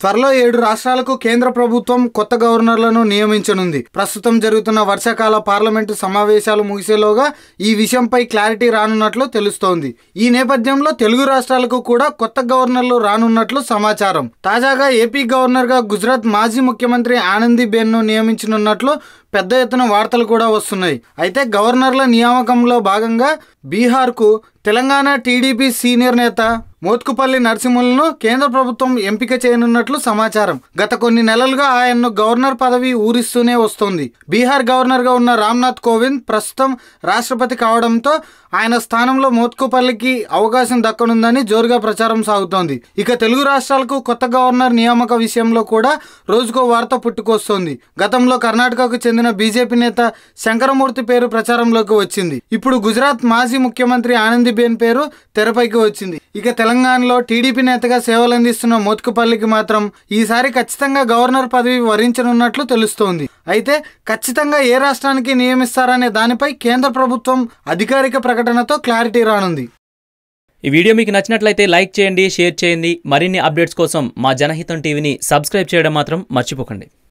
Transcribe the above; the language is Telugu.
త్వరలో ఏడు రాష్ట్రాలకు కేంద్ర ప్రభుత్వం కొత్త గవర్నర్లను నియమించనుంది. ప్రస్తుతం జరుగుతున్న వర్షాకాల పార్లమెంటు సమావేశాలు ముగిసేలోగా ఈ విషయంపై క్లారిటీ రానున్నట్లు తెలుస్తోంది. ఈ నేపథ్యంలో తెలుగు రాష్ట్రాలకు కూడా కొత్త గవర్నర్లు రానున్నట్లు సమాచారం. తాజాగా ఏపీ గవర్నర్గా గుజరాత్ మాజీ ముఖ్యమంత్రి ఆనందీబేన్ను నియమించనున్నట్లు పెద్ద ఎత్తున వార్తలు కూడా వస్తున్నాయి. అయితే గవర్నర్ల నియామకంలో భాగంగా బీహార్కు తెలంగాణ టీడీపీ సీనియర్ నేత మోత్కుపల్లి నరసింహులను కేంద్ర ప్రభుత్వం ఎంపిక చేయనున్నట్లు సమాచారం. గత కొన్ని నెలలుగా ఆయన్ను గవర్నర్ పదవి ఊరిస్తూనే వస్తోంది. బీహార్ గవర్నర్గా ఉన్న రామ్నాథ్ కోవింద్ ప్రస్తుతం రాష్ట్రపతి కావడంతో ఆయన స్థానంలో మోత్కుపల్లికి అవకాశం దక్కనుందని జోరుగా ప్రచారం సాగుతోంది. ఇక తెలుగు రాష్ట్రాలకు కొత్త గవర్నర్ నియామక విషయంలో కూడా రోజుకో వార్త పుట్టుకొస్తోంది. గతంలో కర్ణాటకకు చెందిన బీజేపీ నేత శంకరమూర్తి పేరు ప్రచారంలోకి వచ్చింది. ఇప్పుడు గుజరాత్ మాజీ ముఖ్యమంత్రి ఆనందీబేన్ పేరు తెరపైకి వచ్చింది. ఇక తెలంగాణలో టీడీపీ నేతగా సేవలందిస్తున్న మోత్కుపల్లికి మాత్రం ఈసారి ఖచ్చితంగా గవర్నర్ పదవి వరించనున్నట్లు తెలుస్తోంది. అయితే ఖచ్చితంగా ఏ రాష్ట్రానికి నియమిస్తారనే దానిపై కేంద్ర ప్రభుత్వం అధికారిక ప్రకటనతో క్లారిటీ రానుంది. ఈ వీడియో మీకు నచ్చినట్లయితే లైక్ చేయండి షేర్ చేయండి. మరిన్ని అప్డేట్స్ కోసం మా జనహితం టీవీని సబ్స్క్రైబ్ చేయడం మాత్రం మర్చిపోకండి.